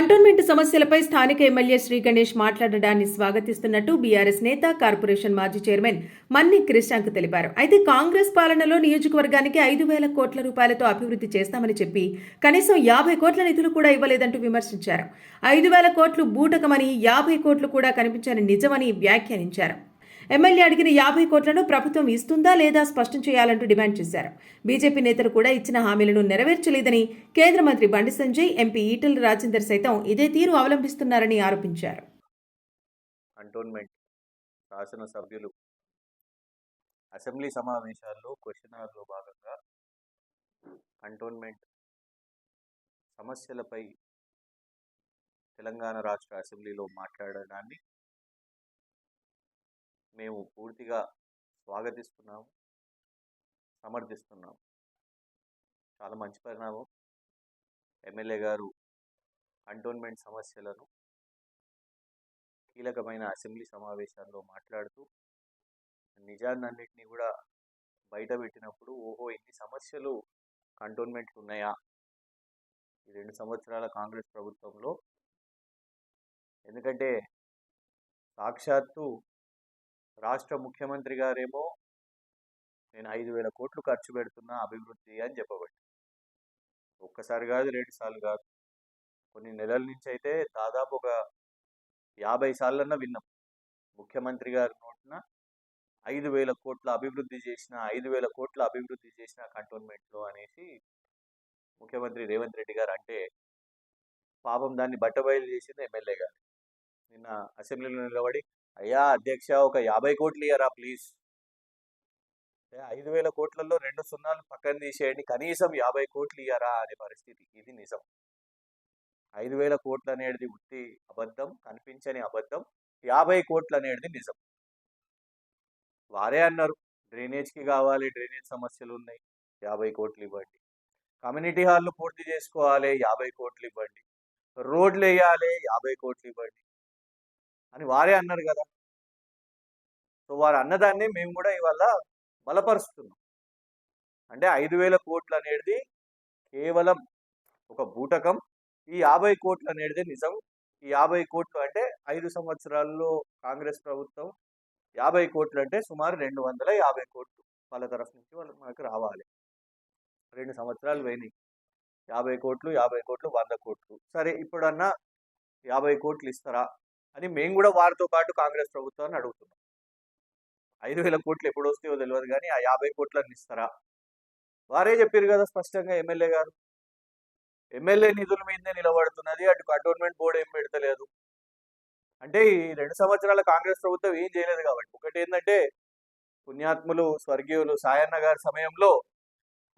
Cantonment సమస్యలపై స్థానిక MLA Shri Ganesh మాట్లాడడాన్ని స్వాగతిస్తున్నట్టు బీఆర్ఎస్ నేత కార్పొరేషన్ మాజీ చైర్మన్ మన్ని క్రిషాంక్ తెలిపారు. అయితే కాంగ్రెస్ పాలనలో నియోజకవర్గానికి ఐదు వేల కోట్ల రూపాయలతో అభివృద్ధి చేస్తామని చెప్పి కనీసం యాభై కోట్ల నిధులు కూడా ఇవ్వలేదంటూ విమర్శించారు. ఐదు వేల కోట్లు బూటకమని యాభై కోట్లు కూడా కనిపించని నిజమని వ్యాఖ్యానించారు. ఎమ్మెల్యే అడిగిన యాభై కోట్లను ప్రభుత్వం ఇస్తుందా లేదా స్పష్టం చేయాలంటూ డిమాండ్ చేశారు. బీజేపీ నేతలు కూడా ఇచ్చిన హామీలను నెరవేర్చలేదని కేంద్ర మంత్రి బండి సంజయ్ ఎంపీ ఈటెల రాజేందర్ సైతం ఇదే తీరు అవలంబిస్తున్నారని ఆరోపించారు. కంటోన్మెంట్ శాసనసభ్యులు అసెంబ్లీ సమావేశాల్లో క్వశ్చనర్లో భాగంగా కంటోన్మెంట్ సమస్యలపై తెలంగాణ రాష్ట్ర అసెంబ్లీలో మాట్లాడడాన్ని మేము పూర్తిగా స్వాగతిస్తున్నాము సమర్థిస్తున్నాము. చాలా మంచి పరిణామం. ఎమ్మెల్యే గారు కంటోన్మెంట్ సమస్యలను కీలకమైన అసెంబ్లీ సమావేశాల్లో మాట్లాడుతూ నిజాన్నన్నింటినీ కూడా బయట పెట్టినప్పుడు ఓహో ఇన్ని సమస్యలు కంటోన్మెంట్లు ఉన్నాయా? ఈ రెండు సంవత్సరాల కాంగ్రెస్ ప్రభుత్వంలో. ఎందుకంటే సాక్షాత్తు రాష్ట్ర ముఖ్యమంత్రి గారేమో నేను ఐదు వేల కోట్లు ఖర్చు పెడుతున్నా అభివృద్ధి అని చెప్పబట్టి ఒక్కసారి కాదు రెండు సార్లు కాదు. కొన్ని నెలల నుంచి అయితే దాదాపు ఒక యాభై సార్లన్నా విన్నాం. ముఖ్యమంత్రి గారి నోటిన ఐదు వేల కోట్ల అభివృద్ధి చేసిన ఐదు వేల కోట్ల అభివృద్ధి చేసిన కంటోన్మెంట్లో అనేసి ముఖ్యమంత్రి రేవంత్ రెడ్డి గారు అంటే పాపం దాన్ని బట్టబయలు చేసింది ఎమ్మెల్యే గారు. నిన్న అసెంబ్లీలో నిలబడి అయ్యా! అధ్యక్ష ఒక యాభై కోట్లు ఇయ్యరా ప్లీజ్. ఐదు వేల కోట్లలో రెండు సున్నాలు పక్కన తీసేయండి. కనీసం యాభై కోట్లు ఇయ్యరా అనే పరిస్థితి. ఇది నిజం. ఐదు వేల కోట్లు అనేది ఉత్తి అబద్ధం కనిపించని అబద్ధం. యాభై కోట్లు అనేది నిజం. వారే అన్నారు డ్రైనేజ్కి కావాలి డ్రైనేజ్ సమస్యలు ఉన్నాయి. యాభై కోట్లు ఇవ్వండి. కమ్యూనిటీ హాల్లు పూర్తి చేసుకోవాలి యాభై కోట్లు ఇవ్వండి. రోడ్లు వేయాలి యాభై కోట్లు ఇవ్వండి. అని వారే అన్నారు కదా! సో వారు అన్నదాన్ని మేము కూడా ఇవాళ బలపరుస్తున్నాం. అంటే ఐదు వేల కోట్లు అనేది కేవలం ఒక బూటకం. ఈ యాభై కోట్లు అనేది నిజం. ఈ యాభై కోట్లు అంటే ఐదు సంవత్సరాల్లో కాంగ్రెస్ ప్రభుత్వం యాభై కోట్లు అంటే సుమారు రెండు వందల యాభై కోట్లు వాళ్ళ తరఫు నుంచి వాళ్ళు మనకు రావాలి. రెండు సంవత్సరాలు పోయినాయి. యాభై కోట్లు యాభై కోట్లు వంద కోట్లు. సరే ఇప్పుడన్నా యాభై కోట్లు ఇస్తారా? అని మేము కూడా వారితో పాటు కాంగ్రెస్ ప్రభుత్వాన్ని అడుగుతున్నాం. ఐదు వేల కోట్లు ఎప్పుడు వస్తాయో తెలియదు కానీ ఆ యాభై కోట్లన్నీ ఇస్తారా? వారే చెప్పారు కదా స్పష్టంగా ఎమ్మెల్యే గారు. ఎమ్మెల్యే నిధుల మీదనే నిలబడుతున్నది అటు కంటోన్మెంట్ బోర్డు ఏం పెడతలేదు. అంటే ఈ రెండు సంవత్సరాల కాంగ్రెస్ ప్రభుత్వం ఏం చేయలేదు కాబట్టి. ఒకటి ఏంటంటే పుణ్యాత్ములు స్వర్గీయులు సాయన్న గారి సమయంలో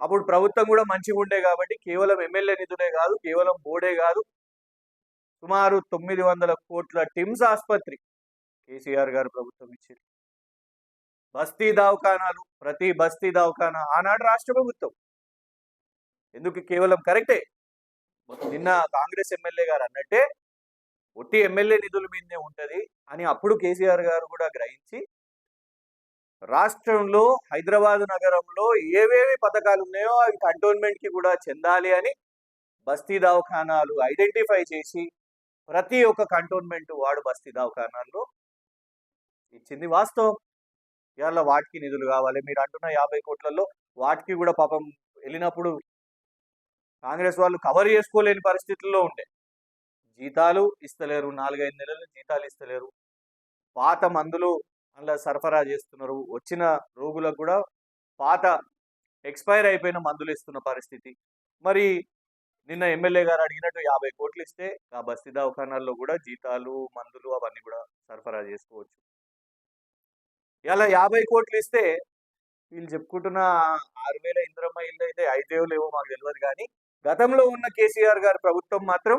అప్పుడు ప్రభుత్వం కూడా మంచిగా ఉండే కాబట్టి కేవలం ఎమ్మెల్యే నిధులే కాదు కేవలం బోర్డే కాదు సుమారు తొమ్మిది వందల కోట్ల టిమ్స్ ఆసుపత్రి కేసీఆర్ గారు ప్రభుత్వం ఇచ్చింది. బస్తీ దవాఖానాలు ప్రతి బస్తీ దవాఖానా ఆనాడు రాష్ట్ర ప్రభుత్వం. ఎందుకు కేవలం కరెక్టే? నిన్న కాంగ్రెస్ ఎమ్మెల్యే గారు అన్నట్టే ఒట్టి ఎమ్మెల్యే నిధుల మీదనే ఉంటుంది అని అప్పుడు కేసీఆర్ గారు కూడా గ్రహించి రాష్ట్రంలో హైదరాబాద్ నగరంలో ఏవేవి పథకాలు ఉన్నాయో అవి కంటోన్మెంట్కి కూడా చెందాలి అని బస్తీ దవాఖానాలు ఐడెంటిఫై చేసి ప్రతి ఒక్క కంటోన్మెంట్ వార్డు బస్తీ దవాఖానాల్లో ఇచ్చింది. వాస్తవం. ఇవాళ వాటికి నిధులు కావాలి. మీరు అంటున్న యాభై కోట్లలో వాటికి కూడా పాపం వెళ్ళినప్పుడు కాంగ్రెస్ వాళ్ళు కవర్ చేసుకోలేని పరిస్థితుల్లో ఉండే. జీతాలు ఇస్తలేరు. నాలుగైదు నెలలు జీతాలు ఇస్తలేరు. పాత మందులు అందులో సరఫరా చేస్తున్నారు. వచ్చిన రోగులకు కూడా పాత ఎక్స్పైర్ అయిపోయిన మందులు ఇస్తున్న పరిస్థితి. మరి నిన్న ఎమ్మెల్యే గారు అడిగినట్టు యాభై కోట్లు ఇస్తే ఆ బస్తీ దవాఖానాల్లో కూడా జీతాలు మందులు అవన్నీ కూడా సరఫరా చేసుకోవచ్చు. ఇలా యాభై కోట్లు ఇస్తే వీళ్ళు చెప్పుకుంటున్న ఆరు వేల ఇంద్రమ్మ ఇల్లు అయితే ఐదు లేవో మాకు తెలియదు కానీ గతంలో ఉన్న కేసీఆర్ గారి ప్రభుత్వం మాత్రం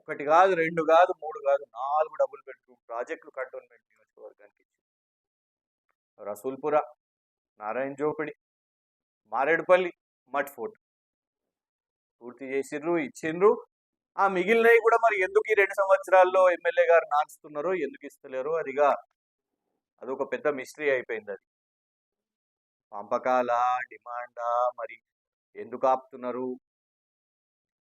ఒకటి కాదు రెండు కాదు మూడు కాదు నాలుగు డబుల్ బెడ్రూమ్ ప్రాజెక్టులు కంటోన్మెంట్ నియోజకవర్గానికి రసూల్పుర నారాయణ జోపిడి మారేడుపల్లి మట్ ఫోర్ట్ పూర్తి చేసిండ్రు ఇచ్చిండ్రు. ఆ మిగిలినవి కూడా మరి ఎందుకు ఈ రెండు సంవత్సరాల్లో ఎమ్మెల్యే గారు నాచుతున్నారో ఎందుకు ఇస్తలేరు అదిగా అదొక పెద్ద మిస్టరీ అయిపోయింది అది. పంపకాల డిమాండా మరి ఎందుకు ఆపుతున్నారు?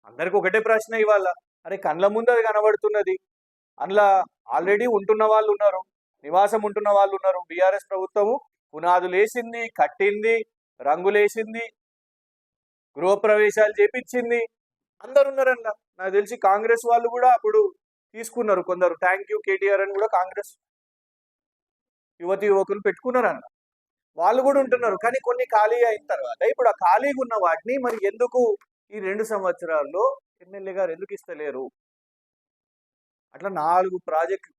అందరికి ఒకటే ప్రశ్న ఇవాళ. అరే కండ్ల ముందు అది కనబడుతున్నది. అందులో ఆల్రెడీ ఉంటున్న వాళ్ళు ఉన్నారు. నివాసం ఉంటున్న వాళ్ళు ఉన్నారు. బీఆర్ఎస్ ప్రభుత్వము పునాదులు వేసింది కట్టింది రంగులేసింది. గృహప్రవేశాలు చేపించింది. అందరు నాకు తెలిసి కాంగ్రెస్ వాళ్ళు కూడా అప్పుడు తీసుకున్నారు కొందరు. థ్యాంక్ యూ కేటీఆర్ అని కూడా కాంగ్రెస్ యువతి యువకులు పెట్టుకున్నారు అన్న వాళ్ళు కూడా ఉంటున్నారు. కానీ కొన్ని ఖాళీ అయిన తర్వాత ఇప్పుడు ఆ ఖాళీగా ఉన్న వాటిని మరి ఎందుకు ఈ రెండు సంవత్సరాల్లో ఎమ్మెల్యే గారు ఎందుకు ఇస్తలేరు? అట్లా నాలుగు ప్రాజెక్టులు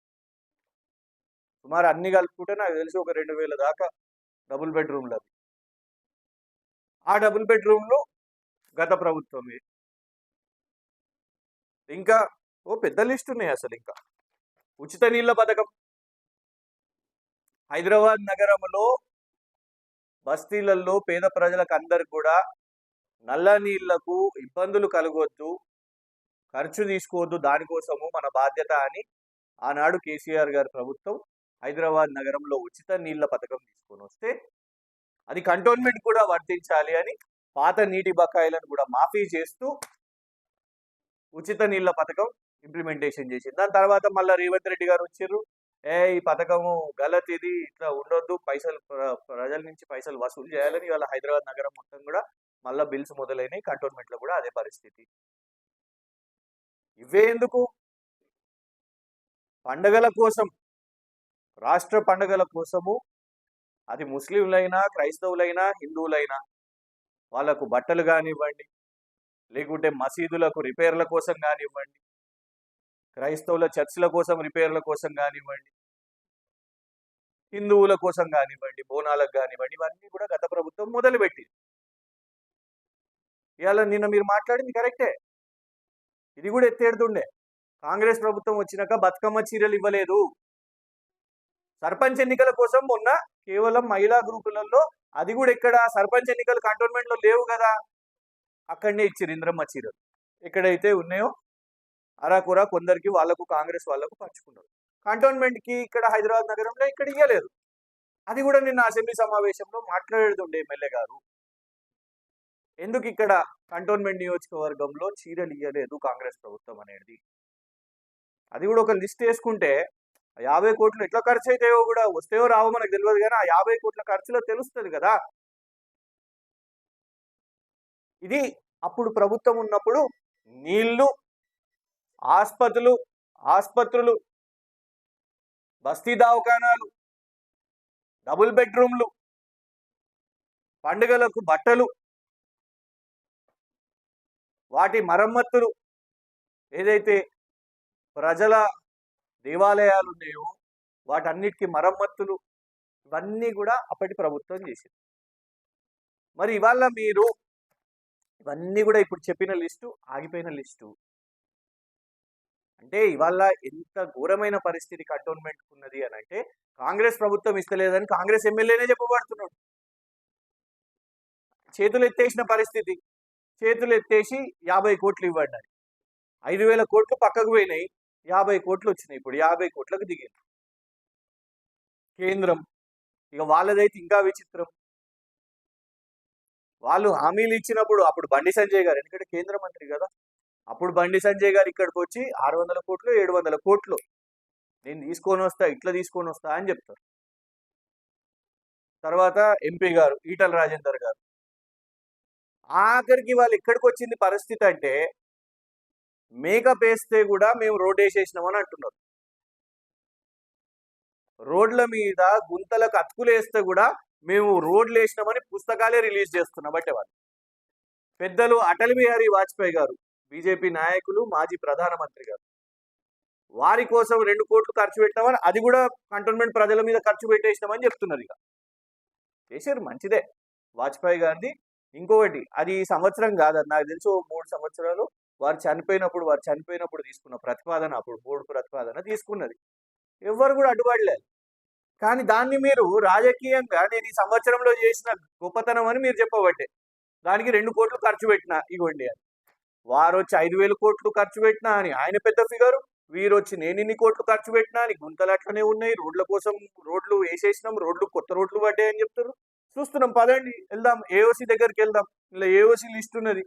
సుమారు అన్ని కలుపుకుంటే నాకు తెలిసి ఒక రెండు వేల దాకా డబుల్ బెడ్రూమ్లు అవి. ఆ డబుల్ బెడ్రూమ్లు గత ప్రభుత్వమే. ఇంకా ఓ పెద్ద లిస్ట్ ఉన్నాయి అసలు ఇంకా. ఉచిత నీళ్ళ పథకం. హైదరాబాద్ నగరంలో బస్తీలలో పేద ప్రజలకు అందరు కూడా నల్ల నీళ్ళకు ఇబ్బందులు కలగొద్దు ఖర్చు తీసుకోవద్దు దానికోసము మన బాధ్యత అని ఆనాడు కేసీఆర్ గారి ప్రభుత్వం హైదరాబాద్ నగరంలో ఉచిత నీళ్ళ పథకం తీసుకొని వస్తే అది కంటోన్మెంట్ కూడా వర్తించాలి అని పాత నీటి బకాయిలను కూడా మాఫీ చేస్తూ ఉచిత నీళ్ళ పథకం ఇంప్లిమెంటేషన్ చేసింది. దాని తర్వాత మళ్ళీ రేవంత్ రెడ్డి గారు వచ్చారు. ఏ ఈ పథకము గలత్ ఇది ఇట్లా ఉండొద్దు పైసలు ప్ర- ప్రజల నుంచి పైసలు వసూలు చేయాలని ఇవాళ హైదరాబాద్ నగరం మొత్తం కూడా మళ్ళీ బిల్స్ మొదలైనవి కంటోన్మెంట్లో కూడా అదే పరిస్థితి. ఇవే ఎందుకు? పండగల కోసం రాష్ట్ర పండగల కోసము అది ముస్లింలైనా క్రైస్తవులైనా హిందువులైనా వాళ్ళకు బట్టలు కానివ్వండి లేకుంటే మసీదులకు రిపేర్ల కోసం కానివ్వండి క్రైస్తవుల చర్చిల కోసం రిపేర్ల కోసం కానివ్వండి హిందువుల కోసం కానివ్వండి బోనాలకు కానివ్వండి ఇవన్నీ కూడా గత ప్రభుత్వం మొదలుపెట్టింది. ఇవాళ నిన్న మీరు మాట్లాడింది కరెక్టే. ఇది కూడా ఎత్తేడుతుండే. కాంగ్రెస్ ప్రభుత్వం వచ్చినాక బతుకమ్మ చీరలు ఇవ్వలేదు. సర్పంచ్ ఎన్నికల కోసం మొన్న కేవలం మహిళా గ్రూపులలో అది కూడా ఇక్కడ సర్పంచ్ ఎన్నికలు కంటోన్మెంట్లో లేవు కదా. అక్కడనే ఇచ్చారు ఇంద్రమ్మ చీరలు. ఎక్కడైతే ఉన్నాయో అరాకురా కొందరికి వాళ్ళకు కాంగ్రెస్ వాళ్ళకు పంచుకున్నారు. కంటోన్మెంట్కి ఇక్కడ హైదరాబాద్ నగరంలో ఇక్కడ ఇవ్వలేదు అది కూడా నిన్న అసెంబ్లీ సమావేశంలో మాట్లాడేది ఎమ్మెల్యే గారు. ఎందుకు ఇక్కడ కంటోన్మెంట్ నియోజకవర్గంలో చీరలు ఇవ్వలేదు కాంగ్రెస్ ప్రభుత్వం అనేది? అది కూడా ఒక లిస్ట్ వేసుకుంటే యాభై కోట్లు ఎట్లా ఖర్చు అవుతాయో కూడా వస్తాయో రావో మనకు తెలియదు కానీ ఆ యాభై కోట్ల ఖర్చులో తెలుస్తుంది కదా. ఇది అప్పుడు ప్రభుత్వం ఉన్నప్పుడు నీళ్ళు ఆసుపత్రులు ఆసుపత్రులు బస్తీ దవాఖానాలు డబుల్ బెడ్రూమ్లు పండుగలకు బట్టలు వాటి మరమ్మతులు ఏదైతే ప్రజల దేవాలయాలు ఉన్నాయో వాటన్నిటికీ మరమ్మతులు ఇవన్నీ కూడా అప్పటి ప్రభుత్వం చేసింది. మరి ఇవాళ మీరు ఇవన్నీ కూడా ఇప్పుడు చెప్పిన లిస్టు ఆగిపోయిన లిస్టు. అంటే ఇవాళ ఎంత ఘోరమైన పరిస్థితి కంటోన్మెంట్ ఉన్నది అని అంటే కాంగ్రెస్ ప్రభుత్వం ఇస్తలేదని కాంగ్రెస్ ఎమ్మెల్యేనే చెప్పబడుతున్నాడు. చేతులు ఎత్తేసిన పరిస్థితి. చేతులు ఎత్తేసి యాభై కోట్లు ఇవ్వండి ఐదు వేల కోట్లు పక్కకు పోయినాయి. యాభై కోట్లు వచ్చినాయి ఇప్పుడు యాభై కోట్లకు దిగింది కేంద్రం. ఇక వాళ్ళదైతే ఇంకా విచిత్రం. వాళ్ళు హామీలు ఇచ్చినప్పుడు అప్పుడు బండి సంజయ్ గారు ఎందుకంటే కేంద్ర మంత్రి కదా అప్పుడు బండి సంజయ్ గారు ఇక్కడికి వచ్చి ఆరు వందల కోట్లు ఏడు వందల కోట్లు. నేను తీసుకొని వస్తా ఇట్లా తీసుకొని వస్తా అని చెప్తారు. తర్వాత ఎంపీ గారు ఈటల రాజేందర్ గారు. ఆఖరికి వాళ్ళు ఎక్కడికి వచ్చింది పరిస్థితి అంటే మేకప్ వేస్తే కూడా మేము రోడ్ వేసేసినామని అంటున్నారు. రోడ్ల మీద గుంతలకు అతుకులు వేస్తే కూడా మేము రోడ్లు వేసినామని పుస్తకాలే రిలీజ్ చేస్తున్నాం బట్టే వాళ్ళు. పెద్దలు అటల్ బిహారీ వాజ్పేయి గారు బీజేపీ నాయకులు మాజీ ప్రధానమంత్రి గారు. వారి కోసం రెండు కోట్లు ఖర్చు పెట్టామని అది కూడా కంటోన్మెంట్ ప్రజల మీద ఖర్చు పెట్టేసినామని చెప్తున్నారు ఇక. చేశారు మంచిదే. వాజ్పేయి గారిది. ఇంకొకటి అది సంవత్సరం కాదని నాకు తెలుసు మూడు సంవత్సరాలు వారు చనిపోయినప్పుడు వారు చనిపోయినప్పుడు తీసుకున్న ప్రతిపాదన అప్పుడు బోర్డు ప్రతిపాదన తీసుకున్నది. ఎవ్వరు కూడా అడ్డుపడలేదు. కానీ దాన్ని మీరు రాజకీయంగా నేను ఈ సంవత్సరంలో చేసిన గొప్పతనం అని మీరు చెప్పబట్టే. దానికి రెండు కోట్లు ఖర్చు పెట్టినా ఇవ్వండి అని. వారు వచ్చి ఐదు వేల కోట్లు ఖర్చు పెట్టినా అని ఆయన పెద్ద ఫిగరు. వీరు వచ్చి నేను ఇన్ని కోట్లు ఖర్చు పెట్టినా అని గుంతలు అట్లనే ఉన్నాయి. రోడ్ల కోసం రోడ్లు వేసేసినాం రోడ్లు కొత్త రోడ్లు పడ్డాయి అని చెప్తారు చూస్తున్నాం పదండి వెళ్దాం ఏఓసీ దగ్గరికి వెళ్దాం. ఇలా ఏఓసి లిస్ట్ ఉన్నది.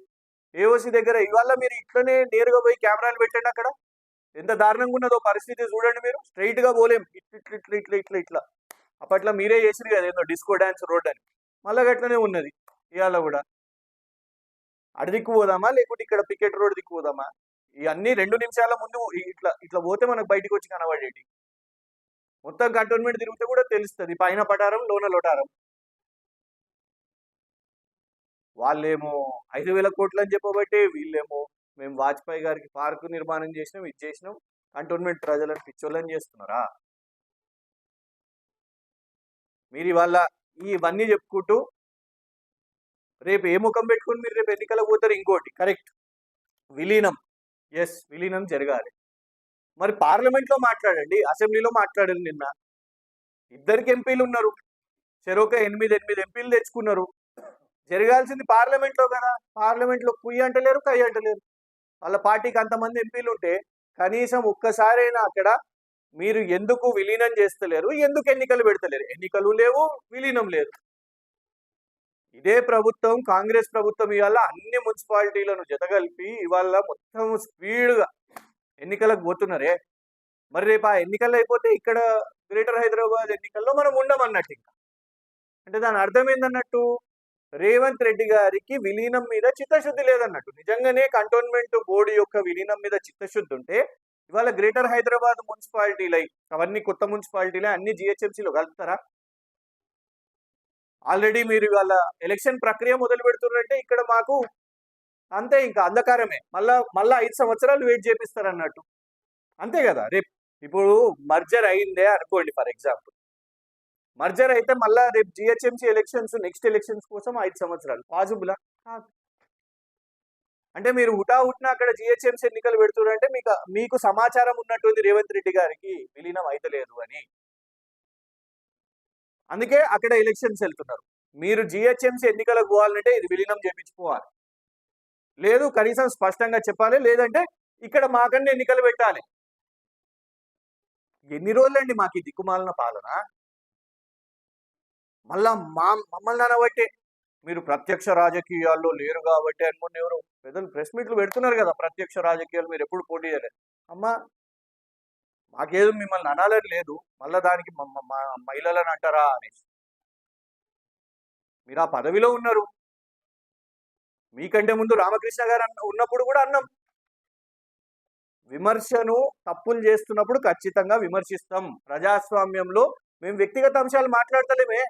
ఏఓసి దగ్గర. ఇవాళ మీరు ఇట్లనే నేరుగా పోయి కెమెరాలు పెట్టండి అక్కడ. ఎంత దారుణంగా ఉన్నదో పరిస్థితి చూడండి మీరు. స్ట్రైట్గా పోలేం. ఇట్ల ఇట్ల ఇట్లా ఇట్లా ఇట్లా అప్పట్లో మీరే చేసిరు కదా ఏదో డిస్కో డ్యాన్స్ రోడ్ అని. మళ్ళీ అట్లనే ఉన్నది. ఇవాళ కూడా. అటు దిక్కు పోదామా? లేకుంటే ఇక్కడ పికెట్ రోడ్ దిక్కు పోదామా? ఇవన్నీ రెండు నిమిషాల ముందు ఇట్లా ఇట్లా పోతే మనకు బయటికి వచ్చి కనబడేటి మొత్తం కంటోన్మెంట్ తిరిగితే కూడా తెలుస్తుంది. పైన పటారం లోన లొటారం. వాళ్ళేమో ఐదు వేల కోట్లు అని చెప్పబట్టే వీళ్ళేమో మేము వాజ్పేయి గారికి పార్కు నిర్మాణం చేసినాం ఇది చేసినాం. కంటోన్మెంట్ ప్రజలను పిచ్చోళ్ళని చేస్తున్నారా? మీరు ఇవాళ ఇవన్నీ చెప్పుకుంటూ రేపు ఏ ముఖం పెట్టుకుని మీరు రేపు ఎన్నికలకు పోతారు ఇంకోటి కరెక్ట్. విలీనం. ఎస్ విలీనం జరగాలి. మరి పార్లమెంట్లో మాట్లాడండి అసెంబ్లీలో మాట్లాడండి నిన్న. ఇద్దరికి ఎంపీలు ఉన్నారు చెరోక ఎనిమిది ఎనిమిది ఎంపీలు తెచ్చుకున్నారు. జరగాల్సింది పార్లమెంట్లో కదా. పార్లమెంట్లో కుయ్యి అంటలేరు కయ్యి అంటలేరు వాళ్ళ పార్టీకి అంతమంది ఎంపీలు ఉంటే కనీసం ఒక్కసారైనా అక్కడ మీరు ఎందుకు విలీనం చేస్తలేరు ఎందుకు ఎన్నికలు పెడతలేరు? ఎన్నికలు లేవు విలీనం లేదు ఇదే ప్రభుత్వం కాంగ్రెస్ ప్రభుత్వం ఇవాళ అన్ని మున్సిపాలిటీలను జతగలిపి ఇవాళ మొత్తం స్పీడ్గా ఎన్నికలకు పోతున్నారే. మరి రేపు ఆ ఎన్నికలు అయిపోతే ఇక్కడ గ్రేటర్ హైదరాబాద్ ఎన్నికల్లో మనం ఉండమన్నట్టు ఇంకా. అంటే దాని అర్థం ఏందన్నట్టు? రేవంత్ రెడ్డి గారికి విలీనం మీద చిత్తశుద్ధి లేదన్నట్టు. నిజంగానే కంటోన్మెంట్ బోర్డు యొక్క విలీనం మీద చిత్తశుద్ధి ఉంటే ఇవాళ గ్రేటర్ హైదరాబాద్ మున్సిపాలిటీలై అవన్నీ కొత్త మున్సిపాలిటీలే అన్ని జిహెచ్ఎంసీలో కలుపుతారా? ఆల్రెడీ మీరు ఇవాళ ఎలక్షన్ ప్రక్రియ మొదలు పెడుతున్నారంటే ఇక్కడ మాకు అంతే ఇంకా అంధకారమే. మళ్ళా మళ్ళా ఐదు సంవత్సరాలు వెయిట్ చేపిస్తారు అన్నట్టు అంతే కదా రేపు. ఇప్పుడు మర్జర్ అయిందే అనుకోండి ఫర్ ఎగ్జాంపుల్. మర్జర్ అయితే మళ్ళా రేపు జిహెచ్ఎంసీ ఎలక్షన్స్ నెక్స్ట్ ఎలక్షన్స్ కోసం ఐదు సంవత్సరాలు. పాసిబులా కాదు అంటే మీరు హుటా హుట్న అక్కడ జిహెచ్ఎంసీ ఎన్నికలు పెడుతున్నారంటే మీకు మీకు సమాచారం ఉన్నట్టుంది రేవంత్ రెడ్డి గారికి. విలీనం అయితలేదు అని. అందుకే అక్కడ ఎలక్షన్స్ వెళ్తున్నారు. మీరు జిహెచ్ఎంసీ ఎన్నికలకు పోవాలంటే ఇది విలీనం చేపించుకోవాలి. లేదు కనీసం స్పష్టంగా చెప్పాలి. లేదంటే ఇక్కడ మాకన్నా ఎన్నికలు పెట్టాలి. ఎన్ని రోజులండి మాకు ఈ దిక్కుమాలిన పాలన? మళ్ళా మా మమ్మల్ని అనబట్టే. మీరు ప్రత్యక్ష రాజకీయాల్లో లేరు కాబట్టి అనుకున్న ఎవరు? పెద్దలు ప్రెస్ మీట్లు పెడుతున్నారు కదా ప్రత్యక్ష రాజకీయాలు మీరు ఎప్పుడు పోటీ చేయలేదు. అమ్మా మాకేదో మిమ్మల్ని అనాలని లేదు. మళ్ళా దానికి మహిళలను అంటారా అనేసి. మీరు ఆ పదవిలో ఉన్నారు. మీకంటే ముందు రామకృష్ణ గారు అన్న ఉన్నప్పుడు కూడా అన్నాం. విమర్శను తప్పులు చేస్తున్నప్పుడు ఖచ్చితంగా విమర్శిస్తాం. ప్రజాస్వామ్యంలో మేము వ్యక్తిగత అంశాలు మాట్లాడతలేమే.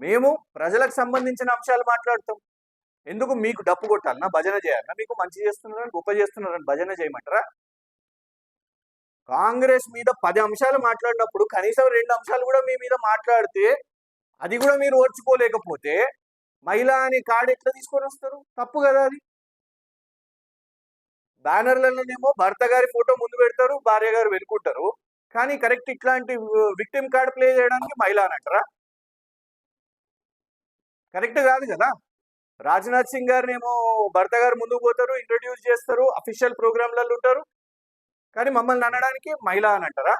మేము ప్రజలకు సంబంధించిన అంశాలు మాట్లాడతాం. ఎందుకు మీకు డప్పు కొట్టాలన్నా భజన చేయాలన్నా మీకు మంచి చేస్తున్నారని గొప్ప చేస్తున్నారని భజన చేయమంటారా? కాంగ్రెస్ మీద పది అంశాలు మాట్లాడినప్పుడు కనీసం రెండు అంశాలు కూడా మీ మీద మాట్లాడితే అది కూడా మీరు ఓర్చుకోలేకపోతే మహిళ అని కార్డు ఎట్లా తీసుకొని వస్తారు? తప్పు కదా అది. బ్యానర్లలోనేమో భర్త గారి ఫోటో ముందు పెడతారు భార్య గారు వెనుకుంటారు. కానీ కరెక్ట్ ఇట్లాంటి విక్టిమ్ కార్డ్ ప్లే చేయడానికి మహిళ అని అంటారా? కరెక్ట్ కాదు కదా? రాజ్నాథ్ సింగ్ గారిని ఏమో భర్త గారు ముందుకు పోతారు ఇంట్రడ్యూస్ చేస్తారు అఫీషియల్ ప్రోగ్రాంలలో ఉంటారు. కానీ మమ్మల్ని అనడానికి మహిళ అని అంటారా?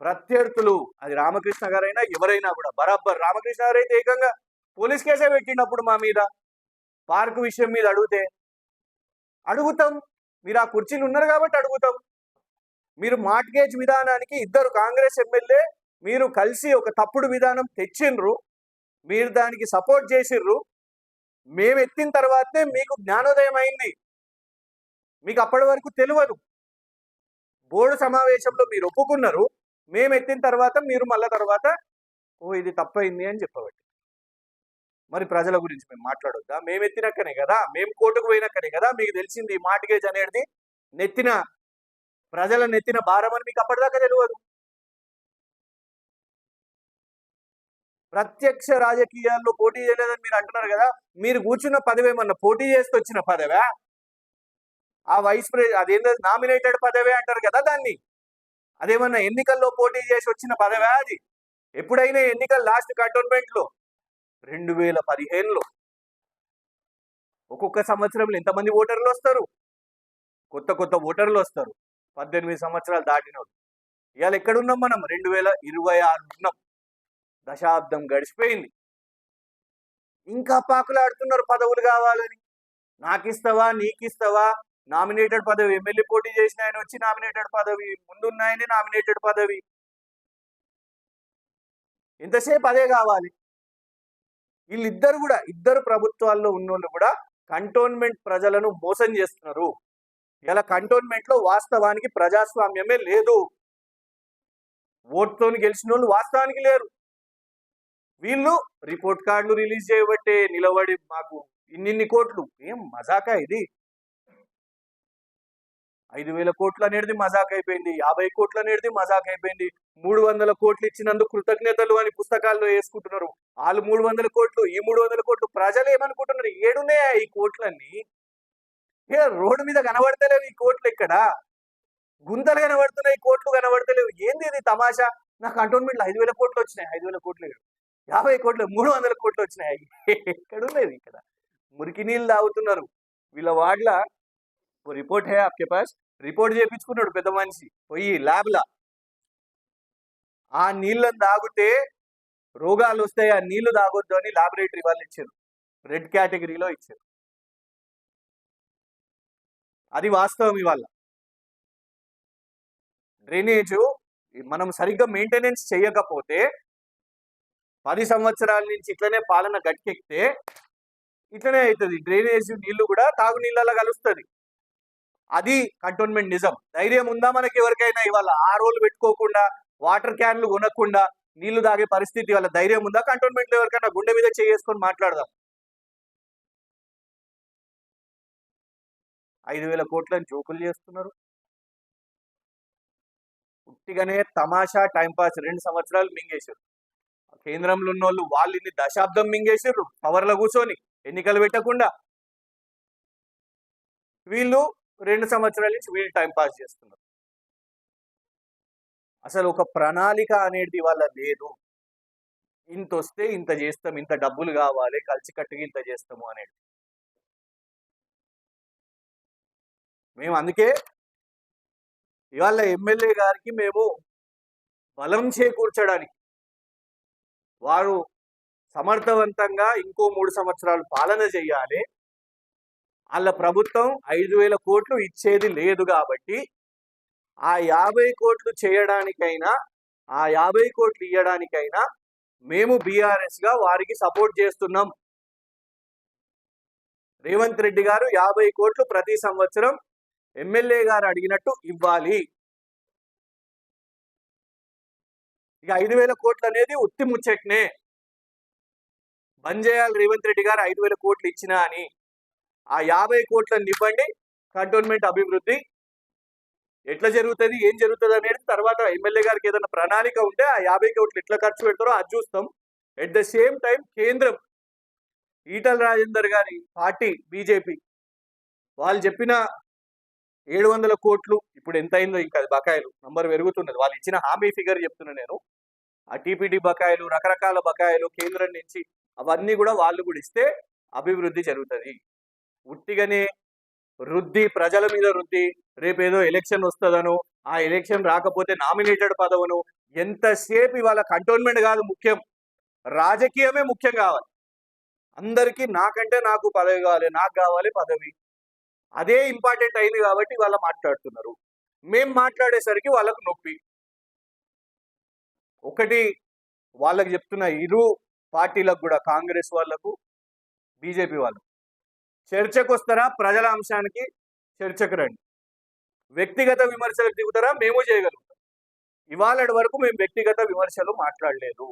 ప్రత్యర్థులు అది రామకృష్ణ గారైనా ఎవరైనా కూడా బరాబర్ రామకృష్ణ గారు అయితే ఏకంగా పోలీస్ కేసే పెట్టినప్పుడు మా మీద పార్క్ విషయం మీద అడిగితే అడుగుతాం మీరు ఆ కుర్చీలు ఉన్నారు కాబట్టి అడుగుతాం. మీరు మార్ట్గేజ్ విధానానికి ఇద్దరు కాంగ్రెస్ ఎమ్మెల్యే మీరు కలిసి ఒక తప్పుడు విధానం తెచ్చిండ్రు మీరు దానికి సపోర్ట్ చేసిర్రు. మేము ఎత్తిన తర్వాతే మీకు జ్ఞానోదయం అయింది. మీకు అప్పటి వరకు తెలియదు. బోర్డు సమావేశంలో మీరు ఒప్పుకున్నారు. మేము ఎత్తిన తర్వాత మీరు మళ్ళా తర్వాత ఓ ఇది తప్పైంది అని చెప్పబట్టి. మరి ప్రజల గురించి మేము మాట్లాడొద్దా? మేము ఎత్తినక్కనే కదా? మేము కోర్టుకు పోయినక్కనే కదా? మీకు తెలిసింది ఈ మార్టిగేజ్ అనేది నెత్తిన ప్రజల నెత్తిన భారం అని మీకు అప్పటిదాకా తెలియదు. ప్రత్యక్ష రాజకీయాల్లో పోటీ చేయలేదని మీరు అంటున్నారు కదా మీరు కూర్చున్న పదవి ఏమన్నా పోటీ చేస్తూ వచ్చిన పదవా? ఆ వైస్ ప్రె అదేందో నామినేటెడ్ పదవే అంటారు కదా దాన్ని. అదేమన్నా ఎన్నికల్లో పోటీ చేసి వచ్చిన పదవా అది? ఎప్పుడైనా ఎన్నికలు లాస్ట్ కంటోన్మెంట్లో? రెండు వేల పదిహేనులో. ఒక్కొక్క సంవత్సరంలో ఎంతమంది ఓటర్లు వస్తారు? కొత్త కొత్త ఓటర్లు వస్తారు. పద్దెనిమిది సంవత్సరాలు దాటిన ఇవాళ ఎక్కడున్నాం మనం? రెండు వేల ఇరవై ఆరు ఉన్నాం. దశాబ్దం గడిచిపోయింది. ఇంకా పాకులాడుతున్నారు పదవులు కావాలని. నాకు ఇస్తావా నామినేటెడ్ పదవి ఎమ్మెల్యే పోటీ చేసిన ఆయన వచ్చి నామినేటెడ్ పదవి ముందున్నాయని నామినేటెడ్ పదవి. ఎంతసేపు అదే కావాలి. వీళ్ళిద్దరు కూడా ఇద్దరు ప్రభుత్వాల్లో ఉన్నోళ్ళు కూడా కంటోన్మెంట్ ప్రజలను మోసం చేస్తున్నారు. ఇలా కంటోన్మెంట్లో వాస్తవానికి ప్రజాస్వామ్యమే లేదు. ఓట్తోని గెలిచిన వాళ్ళు వాస్తవానికి లేరు. వీళ్ళు రిపోర్ట్ కార్డులు రిలీజ్ చేయబట్టే నిలబడి మాకు ఇన్నిన్ని కోట్లు. ఏం మజాకా ఇది? ఐదు వేల కోట్లు అనేది మజాక్ అయిపోయింది. యాభై కోట్లు అనేది మజాక్ అయిపోయింది. మూడు వందల కోట్లు ఇచ్చినందుకు కృతజ్ఞతలు అని పుస్తకాల్లో వేసుకుంటున్నారు. వాళ్ళు మూడు వందల కోట్లు ఈ మూడు వందల కోట్లు ప్రజలు ఏమనుకుంటున్నారు? ఏడున్నాయా ఈ కోట్లన్నీ? ఏ రోడ్డు మీద కనబడతలేవు ఈ కోట్లు ఇక్కడ. గుంతలు కనబడుతున్నాయి కోట్లు కనబడతలేవు. ఏంది ఇది తమాషా? నాకు అంటోన్మెంట్లు ఐదు వేల కోట్లు వచ్చినాయి. ఐదు వేల కోట్లు యాభై కోట్లు మూడు వందల కోట్లు వచ్చినాయి. ఎక్కడ ఉన్నది ఇక్కడ. మురికి నీళ్ళు తాగుతున్నారు. వీళ్ళ వాడ్ల ఓ రిపోర్ట్ హే ఆప్కే కెపాస్ రిపోర్ట్ చేయించుకున్నాడు పెద్ద మనిషి. పోయి ల్యాబ్లా. ఆ నీళ్ళని తాగితే రోగాలు వస్తాయి ఆ నీళ్ళు తాగొద్దు అని లాబొరేటరీ వాళ్ళు ఇచ్చారు. రెడ్ కేటగిరీలో ఇచ్చారు. అది వాస్తవం ఇవాళ. డ్రైనేజ్ మనం సరిగ్గా మెయింటెనెన్స్ చేయకపోతే పది సంవత్సరాల నుంచి ఇట్లనే పాలన గట్టెక్కితే ఇట్లనే అవుతుంది డ్రైనేజ్ నీళ్ళు కూడా తాగునీళ్ళలో కలుస్తుంది. అది కంటోన్మెంట్ నిజం. ధైర్యం ఉందా మనకి ఎవరికైనా ఇవాళ? ఆ రోజులు పెట్టుకోకుండా వాటర్ క్యాన్లు కొనకుండా నీళ్ళు తాగే పరిస్థితి వాళ్ళ ధైర్యం ఉందా? కంటోన్మెంట్లో ఎవరికైనా గుండె మీద చేసుకొని మాట్లాడదాం. ఐదు వేల కోట్లని జోకులు చేస్తున్నారు. పుట్టిగానే తమాషా టైంపాస్. రెండు సంవత్సరాలు మింగేశారు. కేంద్రంలో ఉన్న వాళ్ళు వాళ్ళు ఇన్ని దశాబ్దం మింగేసారు పవర్లో కూర్చొని ఎన్నికలు పెట్టకుండా. వీళ్ళు రెండు సంవత్సరాల నుంచి వీళ్ళు టైం పాస్ చేస్తున్నారు. అసలు ఒక ప్రణాళిక అనేది వాళ్ళ లేదు. ఇంత వస్తే ఇంత చేస్తాం ఇంత డబ్బులు కావాలి కలిసికట్టుగా ఇంత చేస్తాము అనేది. మేము అందుకే ఇవాళ ఎమ్మెల్యే గారికి మేము బలం చేకూర్చడానికి వారు సమర్థవంతంగా ఇంకో మూడు సంవత్సరాలు పాలన చేయాలి. వాళ్ళ ప్రభుత్వం ఐదు వేల కోట్లు ఇచ్చేది లేదు కాబట్టి ఆ యాభై కోట్లు చేయడానికైనా ఆ యాభై కోట్లు ఇవ్వడానికైనా మేము బీఆర్ఎస్గా వారికి సపోర్ట్ చేస్తున్నాం. రేవంత్ రెడ్డి గారు యాభై కోట్లు ప్రతి సంవత్సరం ఎమ్మెల్యే గారు అడిగినట్టు ఇవ్వాలి. ఇక ఐదు వేల కోట్లు అనేది ఉత్తి ముచ్చట్నే. బంద్ చేయాలి రేవంత్ రెడ్డి గారు ఐదు వేల కోట్లు ఇచ్చినా అని. ఆ యాభై కోట్లను ఇవ్వండి కంటోన్మెంట్ అభివృద్ధి. ఎట్లా జరుగుతుంది ఏం జరుగుతుంది అనేది తర్వాత ఎమ్మెల్యే గారికి ఏదైనా ప్రణాళిక ఉంటే ఆ యాభై కోట్లు ఎట్లా ఖర్చు పెడతారో అది చూస్తాం. ఎట్ ద సేమ్ టైం కేంద్రం ఈటల రాజేందర్ గారి పార్టీ బీజేపీ. వాళ్ళు చెప్పిన ఏడు వందల కోట్లు ఇప్పుడు ఎంత అయిందో ఇంకా అది బకాయిలు. నంబర్ పెరుగుతున్నది. వాళ్ళు ఇచ్చిన హామీ ఫిగర్ చెప్తున్నా నేను. ఆ టీపీటీ బకాయిలు రకరకాల బకాయిలు కేంద్రం నుంచి అవన్నీ కూడా వాళ్ళు కూడా ఇస్తే అభివృద్ధి జరుగుతుంది. ఉట్టిగానే వృద్ధి ప్రజల మీద వృద్ధి రేపేదో ఎలక్షన్ వస్తుందను ఆ ఎలక్షన్ రాకపోతే నామినేటెడ్ పదవును ఎంతసేపు ఇవాళ కంటోన్మెంట్ కాదు ముఖ్యం. రాజకీయమే ముఖ్యం కావాలి. అందరికీ నాకంటే నాకు పదవి కావాలి నాకు కావాలి పదవి. అదే ఇంపార్టెంట్ అయింది కాబట్టి వాళ్ళ మాట్లాడుతున్నారు. మేము మాట్లాడేసరికి వాళ్ళకు నొప్పి. ఒకటి వాళ్ళకి చెప్తున్న ఇరు పార్టీలకు కూడా కాంగ్రెస్ వాళ్ళకు బీజేపీ వాళ్ళకు. చర్చకు వస్తారా ప్రజల అంశానికి చర్చకు రండి. వ్యక్తిగత విమర్శలు దిగుతారా? మేము చేయగలుగుతాం. ఇవాళ వరకు మేము వ్యక్తిగత విమర్శలు మాట్లాడలేదు.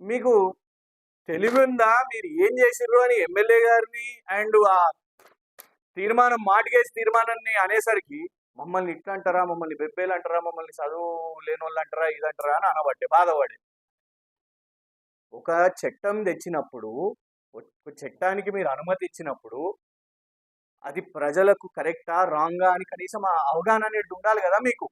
మీకు తెలివి ఉందా మీరు ఏం చేసిర్రు అని ఎమ్మెల్యే గారిని అండ్ ఆ తీర్మానం మాటికేసి తీర్మానాన్ని అనేసరికి మమ్మల్ని ఇట్లా అంటారా మమ్మల్ని బెబ్బేలు అంటారా మమ్మల్ని చదువు లేని వాళ్ళు అంటారా ఇదంటారా అని అనబట్టే బాధపడే ఒక చట్టం తెచ్చినప్పుడు ఒక చట్టానికి మీరు అనుమతి ఇచ్చినప్పుడు అది ప్రజలకు కరెక్టా రాంగా అని కనీసం ఆ అవగాహన అనేది ఉండాలి కదా మీకు?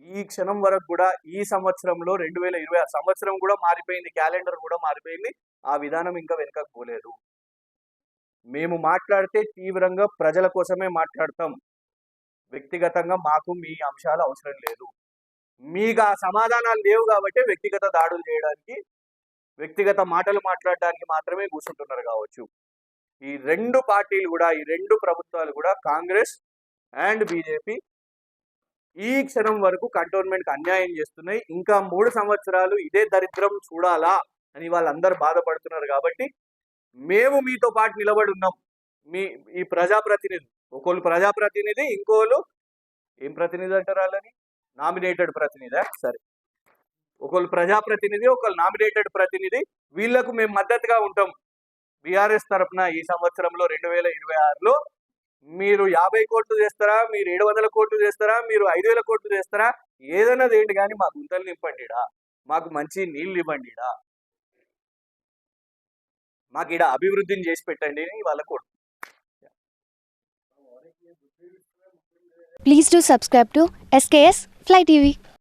ఈ క్షణం వరకు కూడా ఈ సంవత్సరంలో రెండు వేల ఇరవై ఆరు సంవత్సరం కూడా మారిపోయింది క్యాలెండర్ కూడా మారిపోయింది ఆ విధానం ఇంకా వెనుకకు పోలేదు. మేము మాట్లాడితే తీవ్రంగా ప్రజల కోసమే మాట్లాడతాం. వ్యక్తిగతంగా మాకు మీ అంశాలు అవసరం లేదు. మీకు ఆ సమాధానాలు లేవు కాబట్టి వ్యక్తిగత దాడులు చేయడానికి వ్యక్తిగత మాటలు మాట్లాడడానికి మాత్రమే కూర్చుంటున్నారు కావచ్చు. ఈ రెండు పార్టీలు కూడా ఈ రెండు ప్రభుత్వాలు కూడా కాంగ్రెస్ అండ్ బీజేపీ ఈ క్షణం వరకు కంటోన్మెంట్కి అన్యాయం చేస్తున్నాయి. ఇంకా మూడు సంవత్సరాలు ఇదే దరిద్రం చూడాలా అని వాళ్ళందరూ బాధపడుతున్నారు కాబట్టి మేము మీతో పాటు నిలబడి ఉన్నాం. మీ ఈ ప్రజాప్రతినిధి ఒకళ్ళు ప్రజాప్రతినిధి ఇంకోళ్ళు ఏం ప్రతినిధి అంటారు వాళ్ళని? నామినేటెడ్ ప్రతినిధి సరే. ఒకళ్ళు ప్రజాప్రతినిధి ఒకళ్ళు నామినేటెడ్ ప్రతినిధి వీళ్ళకు మేము మద్దతుగా ఉంటాం. బీఆర్ఎస్ తరఫున ఈ సంవత్సరంలో రెండు వేల ఇరవై ఆరులో మీరు యాభై కోట్లు చేస్తారా? మీరు ఏడు వందల కోట్లు చేస్తారా? మీరు ఐదు వేల కోట్లు చేస్తారా? ఏదైనా దేండి కానీ మా గుంతలు నింపండిడా మాకు మంచి నీళ్ళు ఇవ్వండిడా మాకు ఈడ అభివృద్ధిని చేసి పెట్టండి వాళ్ళ కోరు please to subscribe to SKS fly TV